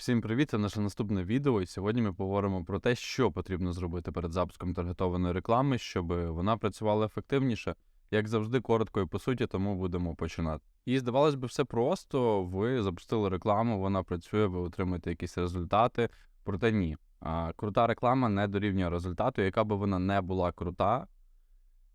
Всім привіт! Це наше наступне відео. І сьогодні ми поговоримо про те, що потрібно зробити перед запуском таргетованої реклами, щоб вона працювала ефективніше. Як завжди, коротко і по суті, тому будемо починати. І здавалось би, все просто. Ви запустили рекламу, вона працює, ви отримуєте якісь результати. Проте ні. Крута реклама не дорівнює результату, яка би вона не була крута.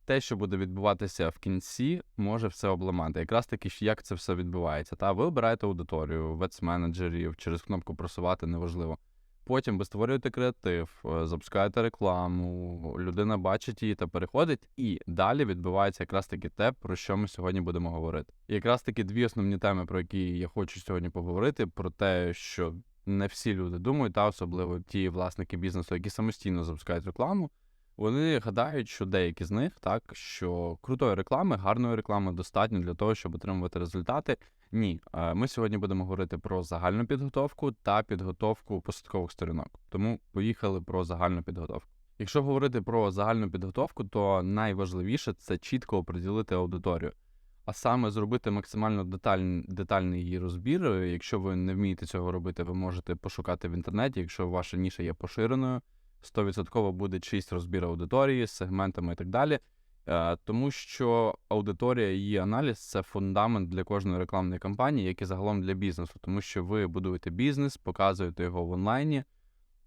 Те, що буде відбуватися в кінці, може все обламати. Якраз таки, як це все відбувається. Та ви обираєте аудиторію, веб-менеджерів, через кнопку просувати неважливо. Потім ви створюєте креатив, е, запускаєте рекламу, людина бачить її та переходить, і далі відбувається якраз таки те, про що ми сьогодні будемо говорити. І якраз таки дві основні теми, про які я хочу сьогодні поговорити, про те, що не всі люди думають, та особливо ті власники бізнесу, які самостійно запускають рекламу. Вони гадають, що деякі з них так, що крутої реклами, гарної реклами достатньо для того, щоб отримувати результати. Ні, Е, ми сьогодні будемо говорити про загальну підготовку та підготовку посадкових сторінок. Тому поїхали про загальну підготовку. Якщо говорити про загальну підготовку, то найважливіше це чітко оприділити аудиторію, а саме зробити максимально детальний, детальний її розбір. Якщо ви не вмієте цього робити, ви можете пошукати в інтернеті, якщо ваша ніша є поширеною. 100% буде чийсь розбір аудиторії з сегментами і так далі. Е, Тому що аудиторія і її аналіз це фундамент для кожної рекламної кампанії, як і загалом для бізнесу, тому що ви будуєте бізнес, показуєте його в онлайні,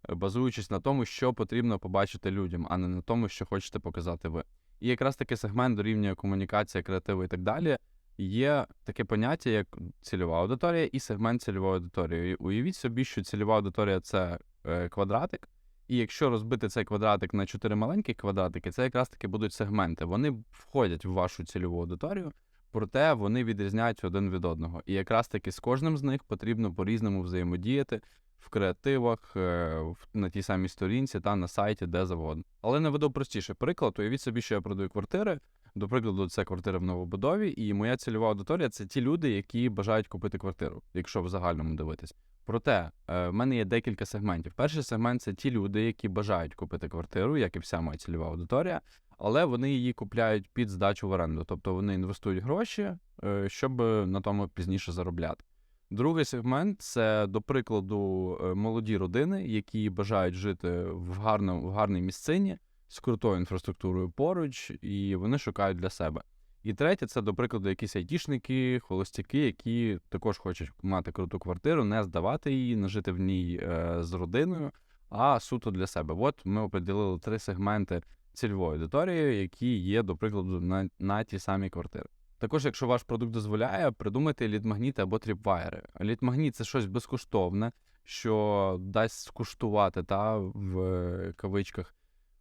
базуючись на тому, що потрібно побачити людям, а не на тому, що хочете показати ви. І якраз таки сегмент дорівнює комунікація, креативу і так далі. Є таке поняття, як цільова аудиторія і сегмент цільової аудиторії. Уявіть собі, що цільова аудиторія це е, квадратик. І якщо розбити цей квадратик на чотири маленькі квадратики, це якраз таки будуть сегменти. Вони входять в вашу цільову аудиторію, проте вони відрізняються один від одного. І якраз таки з кожним з них потрібно по-різному взаємодіяти в креативах, е, на тій самій сторінці та на сайті, де завгодно. Але наведу простіший приклад. Уявіть собі, що я продаю квартири. До прикладу, це квартира в новобудові, і моя цільова аудиторія це ті люди, які бажають купити квартиру, якщо в загальному дивитись. Проте е, в мене є декілька сегментів. Перший сегмент це ті люди, які бажають купити квартиру, як і вся моя цільова аудиторія, але вони її купляють під здачу в оренду, тобто вони інвестують гроші, е, щоб на тому пізніше заробляти. Другий сегмент це, до прикладу, е, молоді родини, які бажають жити в гарному в гарній місцині з крутою інфраструктурою поруч, і вони шукають для себе. І третє, це, до прикладу, якісь айтішники, холостяки, які також хочуть мати круту квартиру, не здавати її, не жити в ній е, з родиною, а суто для себе. От ми оприділили три сегменти цільової аудиторії, які є, до прикладу, на, на ті самі квартири. Також, якщо ваш продукт дозволяє, придумайте лідмагніти або тріпвайери. Лідмагніт це щось безкоштовне, що дасть скуштувати та в кавичках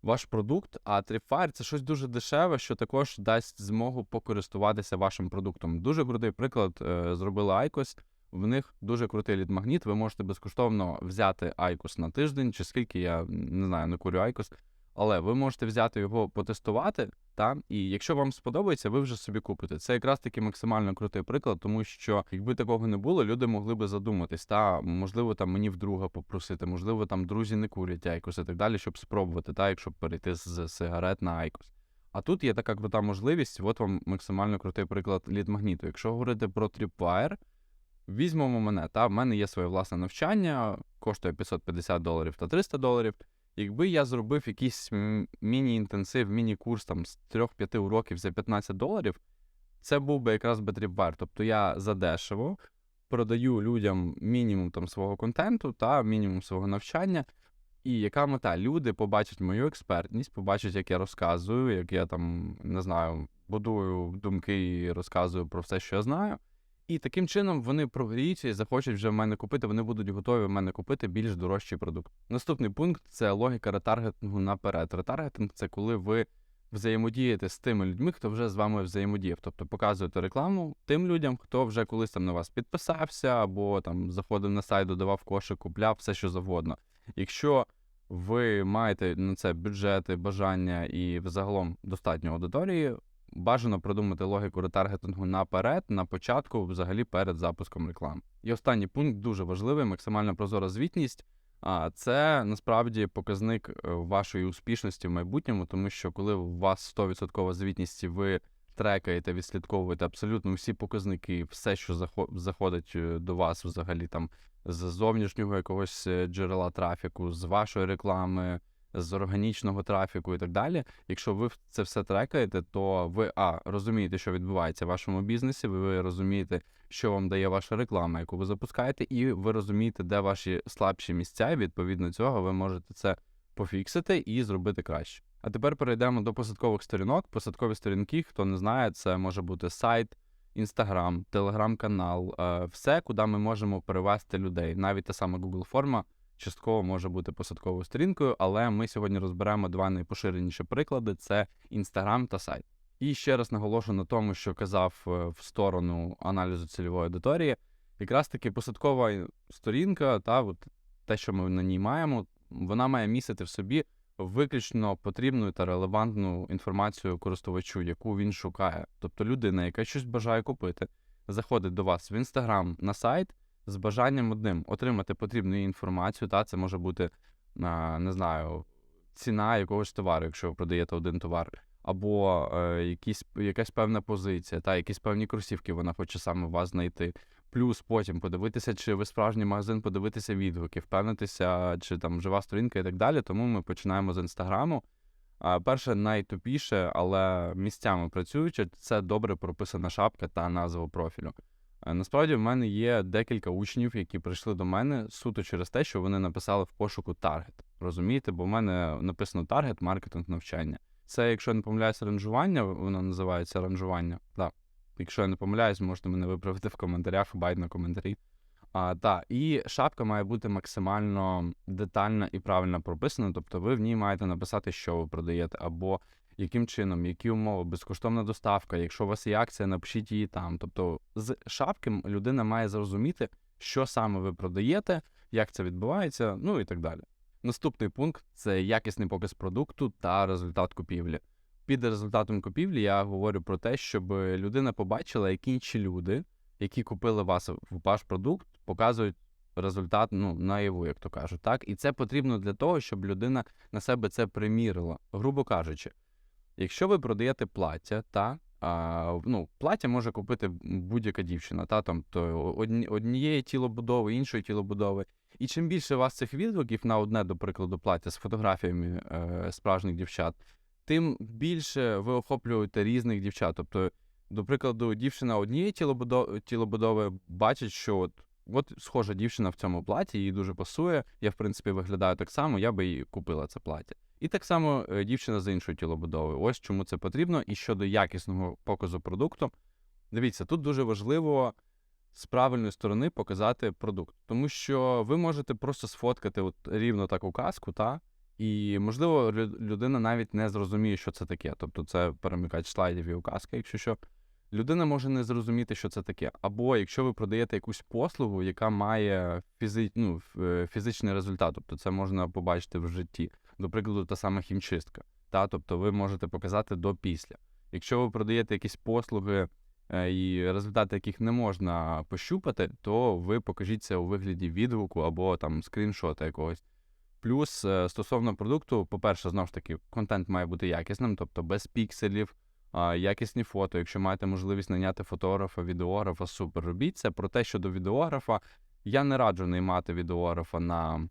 ваш продукт, а Tripwire – це щось дуже дешеве, що також дасть змогу покористуватися вашим продуктом. Дуже крутий приклад зробила зробили Айкос. В них дуже крутий лідмагніт. Ви можете безкоштовно взяти Айкос на тиждень, чи скільки я не знаю, не курю Айкос. Але ви можете взяти його потестувати, та і якщо вам сподобається, ви вже собі купите. Це якраз таки максимально крутий приклад, тому що якби такого не було, люди могли би задуматись, та можливо там мені вдруга попросити, можливо, там друзі не курять айкос і так далі, щоб спробувати, та якщо перейти з сигарет на айкос. А тут є така крута можливість, от вам максимально крутий приклад лід-магніту. Якщо говорити про Tripwire, візьмемо мене, та в мене є своє власне навчання, коштує 550 доларів та 300 доларів. Якби я зробив якийсь міні-інтенсив, міні-курс там з 3-5 уроків за 15 доларів, це був би якраз Tripwire. Тобто я задешево продаю людям мінімум там свого контенту та мінімум свого навчання. І яка мета? Люди побачать мою експертність, побачать, як я розказую, як я там не знаю, будую думки і розказую про все, що я знаю. І таким чином вони прогріються і захочуть вже в мене купити, вони будуть готові в мене купити більш дорожчий продукт. Наступний пункт це логіка ретаргетингу наперед. Ретаргетинг це коли ви взаємодієте з тими людьми, хто вже з вами взаємодіяв. Тобто показуєте рекламу тим людям, хто вже колись там на вас підписався, або там заходив на сайт, додавав кошик, купляв все, що завгодно. Якщо ви маєте на це бюджети, бажання і взагалом достатньо аудиторії, бажано продумати логіку ретаргетингу наперед, на початку, взагалі перед запуском реклами. І останній пункт дуже важливий: максимально прозора звітність. А це насправді показник е, вашої успішності в майбутньому, тому що коли у вас 100% звітність, ви трекаєте, відслідковуєте абсолютно всі показники, все, що захо- заходить е, до вас взагалі там з зовнішнього якогось е, джерела трафіку, з вашої реклами, з органічного трафіку і так далі. Якщо ви це все трекаєте, то ви а розумієте, що відбувається в вашому бізнесі. Ви, розумієте, що вам дає ваша реклама, яку ви запускаєте, і ви розумієте, де ваші слабші місця. І відповідно цього ви можете це пофіксити і зробити краще. А тепер перейдемо до посадкових сторінок. Посадкові сторінки, хто не знає, це може бути сайт, інстаграм, телеграм-канал, е, все, куди ми можемо перевести людей. Навіть та сама Google форма частково може бути посадковою сторінкою, але ми сьогодні розберемо два найпоширеніші приклади: це інстаграм та сайт. І ще раз наголошу на тому, що казав е, в сторону аналізу цільової аудиторії. Якраз таки посадкова сторінка, та от те, що ми на ній маємо, вона має містити в собі виключно потрібну та релевантну інформацію користувачу, яку він шукає. Тобто людина, яка щось бажає купити, заходить до вас в інстаграм на сайт з бажанням одним отримати потрібну інформацію. Та це може бути не знаю, ціна якогось товару, якщо ви продаєте один товар, або е, якісь, якась певна позиція, та якісь певні кросівки вона хоче саме вас знайти. Плюс потім подивитися, чи ви справжній магазин, подивитися відгуки, впевнитися, чи там жива сторінка і так далі. Тому ми починаємо з інстаграму. Перше, найтупіше, але місцями працюючи, це добре прописана шапка та назва профілю. Е, Насправді, в мене є декілька учнів, які прийшли до мене суто через те, що вони написали в пошуку таргет. Розумієте, бо в мене написано таргет, маркетинг, навчання. Це, якщо я не помиляюся, ранжування, воно називається ранжування. Так. Якщо я не помиляюсь, можете мене виправити в коментарях, байт на коментарі. А, та, і шапка має бути максимально детальна і правильно прописана. Тобто ви в ній маєте написати, що ви продаєте, або яким чином, які умови, безкоштовна доставка. Якщо у вас є акція, напишіть її там. Тобто, з шапки людина має зрозуміти, що саме ви продаєте, як це відбувається, ну і так далі. Наступний пункт це якісний показ продукту та результат купівлі. Під результатом купівлі я говорю про те, щоб людина побачила, як інші люди, які купили вас ваш продукт, показують результат ну, наяву, як то кажуть. Так? І це потрібно для того, щоб людина на себе це примірила. Грубо кажучи, якщо ви продаєте плаття, та а, ну, плаття може купити будь-яка дівчина, та там то однієї тілобудови, іншої тілобудови. І чим більше у вас цих відгуків на одне, до прикладу, плаття з фотографіями е, справжніх дівчат, тим більше ви охоплюєте різних дівчат. Тобто, до прикладу, дівчина однієї тілобудови, бачить, що от, от схожа дівчина в цьому платі, їй дуже пасує. Я, в принципі, виглядаю так само, я би їй купила це плаття. І так само е, дівчина з іншої тілобудови. Ось чому це потрібно. І щодо якісного показу продукту, дивіться, тут дуже важливо з правильної сторони показати продукт, тому що ви можете просто сфоткати от рівно таку казку, та і можливо людина навіть не зрозуміє, що це таке. Тобто це перемикач слайдів і указка, якщо що. Людина може не зрозуміти, що це таке. Або якщо ви продаєте якусь послугу, яка має фізи... ну, е, фізичний результат, тобто це можна побачити в житті. До прикладу, та сама хімчистка. Та? Тобто ви можете показати до після. Якщо ви продаєте якісь послуги, е, і результати яких не можна пощупати, то ви покажіть це у вигляді відгуку або там скріншота якогось. Плюс е, стосовно продукту, по-перше, знову ж таки, контент має бути якісним, тобто без пікселів, якісні фото. Якщо маєте можливість наняти фотографа, відеографа, супер робіть це. Проте щодо відеографа, я не раджу наймати відеографа на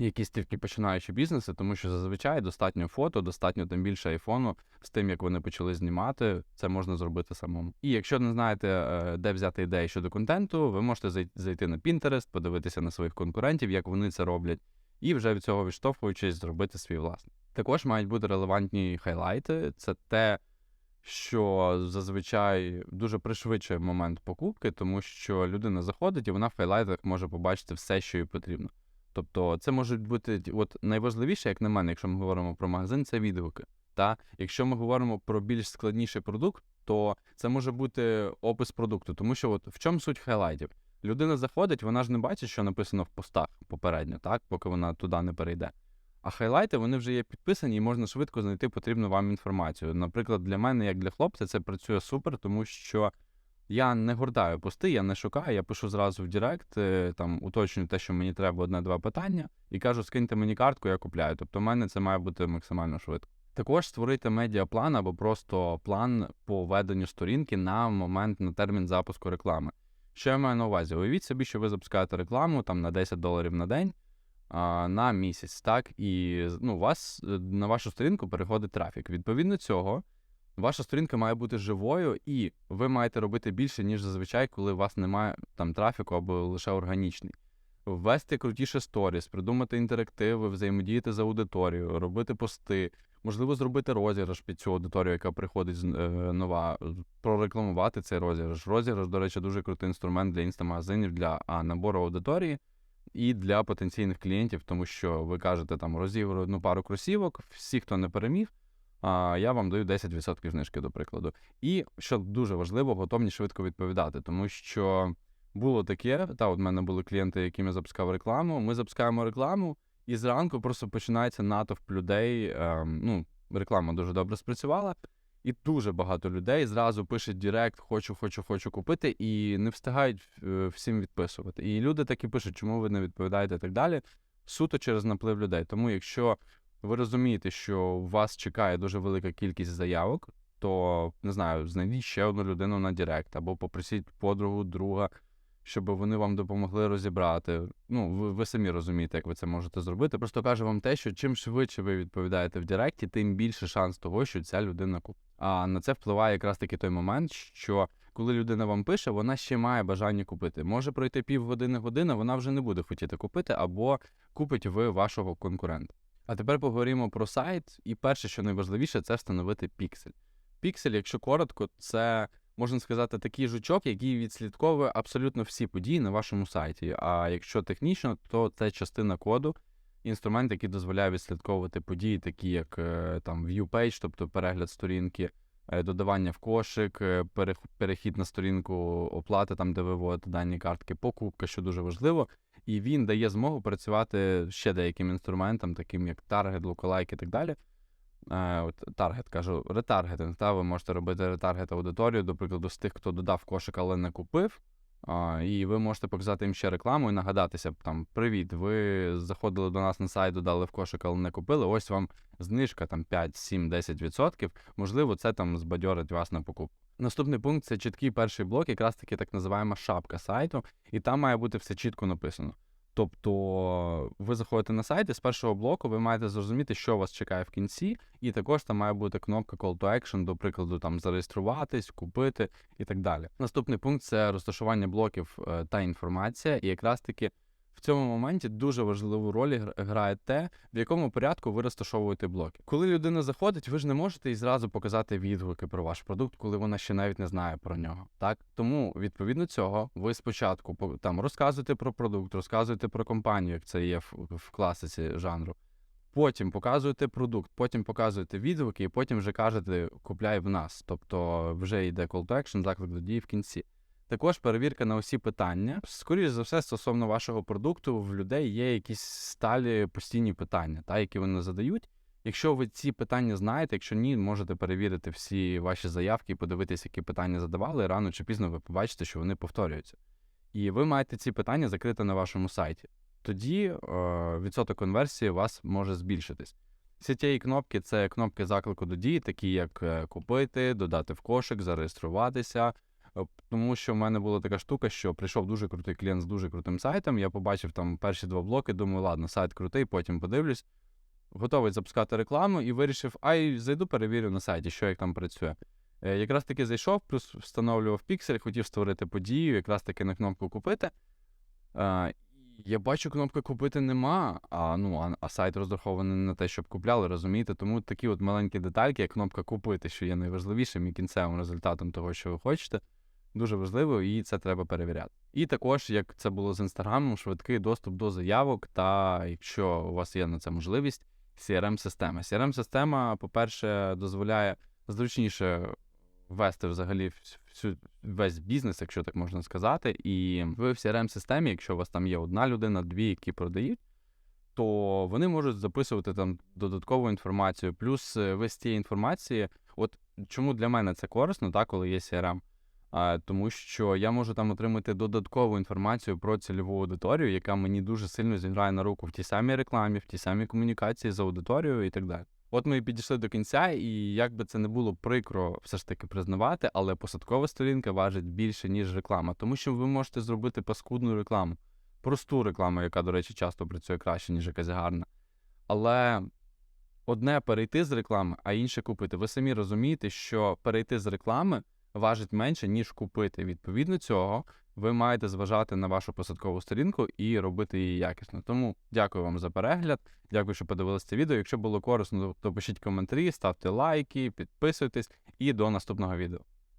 якісь тільки починаючі бізнеси, тому що зазвичай достатньо фото, достатньо тим більше айфону з тим, як вони почали знімати, це можна зробити самому. І якщо не знаєте, е, де взяти ідеї щодо контенту, ви можете зайти на Pinterest, подивитися на своїх конкурентів, як вони це роблять, і вже від цього відштовхуючись, зробити свій власний. Також мають бути релевантні хайлайти. Це те, що зазвичай дуже пришвидшує момент покупки, тому що людина заходить і вона в хайлайтах може побачити все, що їй потрібно. Тобто, це можуть бути от найважливіше, як на мене, якщо ми говоримо про магазин, це відгуки. Та якщо ми говоримо про більш складніший продукт, то це може бути опис продукту, тому що от в чому суть хайлайтів? Людина заходить, вона ж не бачить, що написано в постах попередньо, так, поки вона туди не перейде. А хайлайти вони вже є підписані і можна швидко знайти потрібну вам інформацію. Наприклад, для мене, як для хлопця, це працює супер, тому що я не гортаю пости, я не шукаю, я пишу зразу в Директ, е, там уточнюю те, що мені треба одне-два питання, і кажу, скиньте мені картку, я купляю. Тобто, в мене це має бути максимально швидко. Також створити медіаплан або просто план по веденню сторінки на момент на термін запуску реклами. Що я маю на увазі? Уявіть собі, що ви запускаєте рекламу там на 10 доларів на день а, на місяць, так, і ну, у вас е, на вашу сторінку переходить трафік. Відповідно цього, ваша сторінка має бути живою, і ви маєте робити більше, ніж зазвичай, коли у вас немає там трафіку або лише органічний. Ввести крутіше сторіс, придумати інтерактиви, взаємодіяти з аудиторією, робити пости, можливо, зробити розіграш під цю аудиторію, яка приходить е, нова, прорекламувати цей розіграш. Розіграш, до речі, дуже крутий інструмент для інстамагазинів для а, набору аудиторії і для потенційних клієнтів, тому що ви кажете там розіграю одну пару кросівок, всі, хто не переміг, я вам даю 10% знижки, до прикладу. І що дуже важливо, готовність швидко відповідати, тому що було таке, та от в мене були клієнти, яким я запускав рекламу. Ми запускаємо рекламу, і зранку просто починається натовп людей. Ем, ну, реклама дуже добре спрацювала, і дуже багато людей зразу пишуть Директ, хочу, хочу, хочу купити, і не встигають е, всім відписувати. І люди такі пишуть, чому ви не відповідаєте і так далі. Суто через наплив людей. Тому, якщо ви розумієте, що вас чекає дуже велика кількість заявок, то не знаю, знайдіть ще одну людину на Директ або попросіть подругу, друга, щоб вони вам допомогли розібрати. Ну, ви, ви самі розумієте, як ви це можете зробити. Просто кажу вам те, що чим швидше ви відповідаєте в Директі, тим більше шанс того, що ця людина купить. А на це впливає якраз таки той момент, що коли людина вам пише, вона ще має бажання купити. Може пройти півгодини година, вона вже не буде хотіти купити, або купить ви вашого конкурента. А тепер поговоримо про сайт. І перше, що найважливіше, це встановити піксель. Піксель, якщо коротко, це можна сказати такий жучок, який відслідковує абсолютно всі події на вашому сайті. А якщо технічно, то це частина коду, інструмент, який дозволяє відслідковувати події, такі як е, там view page, тобто перегляд сторінки, е, додавання в кошик, е, перехід на сторінку оплати, там де ви вводите дані картки, покупка, що дуже важливо. І він дає змогу працювати ще деяким інструментам, таким як таргет, лукалайк і так далі. Е, от таргет кажу, ретаргетинг. Та ви можете робити ретаргет аудиторію, до прикладу, з тих, хто додав кошик, але не купив. А, і ви можете показати їм ще рекламу і нагадатися там: Привіт, ви заходили до нас на сайт, додали в кошик, але не купили. Ось вам знижка там 5, 7, 10%. Можливо, це там збадьорить вас на покупку. Наступний пункт це чіткий перший блок, якраз таки так називаємо шапка сайту, і там має бути все чітко написано. Тобто ви заходите на сайт, і з першого блоку ви маєте зрозуміти, що вас чекає в кінці, і також там має бути кнопка Call to Action, до прикладу, там зареєструватись, купити і так далі. Наступний пункт це розташування блоків е, та інформація, і якраз таки в цьому моменті дуже важливу роль грає те, в якому порядку ви розташовуєте блоки. Коли людина заходить, ви ж не можете і зразу показати відгуки про ваш продукт, коли вона ще навіть не знає про нього. Так тому відповідно цього ви спочатку по- там розказуєте про продукт, розказуєте про компанію, як це є в, в класиці жанру. Потім показуєте продукт, потім показуєте відгуки, і потім вже кажете купляй в нас. Тобто вже йде call to action, заклик до дії в кінці. Також перевірка на усі питання. Скоріше за все, стосовно вашого продукту, в людей є якісь сталі постійні питання, та, які вони задають. Якщо ви ці питання знаєте, якщо ні, можете перевірити всі ваші заявки і подивитися, які питання задавали. Рано чи пізно ви побачите, що вони повторюються. І ви маєте ці питання закрити на вашому сайті. Тоді е, відсоток конверсії у вас може збільшитись. Всі ті кнопки це кнопки заклику до дії, такі як е, купити, додати в кошик, зареєструватися. Е, Тому що в мене була така штука, що прийшов дуже крутий клієнт з дуже крутим сайтом. Я побачив там перші два блоки, думаю, ладно, сайт крутий, потім подивлюсь. Готовий запускати рекламу і вирішив, ай, зайду, перевірю на сайті, що як там працює. Е, Якраз таки зайшов, плюс встановлював піксель, хотів створити подію, якраз таки на кнопку купити. Е, Я бачу, кнопки купити нема, а ну а, а сайт розрахований на те, щоб купляли, розумієте? Тому такі от маленькі детальки, як кнопка купити, що є найважливішим і кінцевим результатом того, що ви хочете, дуже важливо, і це треба перевіряти. І також, як це було з інстаграмом, швидкий доступ до заявок, та якщо у вас є на це можливість, CRM-система. CRM-система, по-перше, дозволяє зручніше вести взагалі всю весь бізнес, якщо так можна сказати. І ви в CRM-системі, якщо у вас там є одна людина, дві, які продають, то вони можуть записувати там додаткову інформацію. Плюс е, ви з цієї інформації, от чому для мене це корисно, так, коли є CRM? Тому що я можу там отримати додаткову інформацію про цільову аудиторію, яка мені дуже сильно зіграє на руку в тій самій рекламі, в тій самій комунікації з аудиторією і так далі. От ми і підійшли до кінця, і як би це не було прикро все ж таки признавати, але посадкова сторінка важить більше, ніж реклама, тому що ви можете зробити паскудну рекламу, просту рекламу, яка, до речі, часто працює краще, ніж якась гарна. Але одне перейти з реклами, а інше купити. Ви самі розумієте, що перейти з реклами важить менше, ніж купити. Відповідно цього, ви маєте зважати на вашу посадкову сторінку і робити її якісно. Тому дякую вам за перегляд. Дякую, що подивилися це відео. Якщо було корисно, то пишіть коментарі, ставте лайки, підписуйтесь і до наступного відео.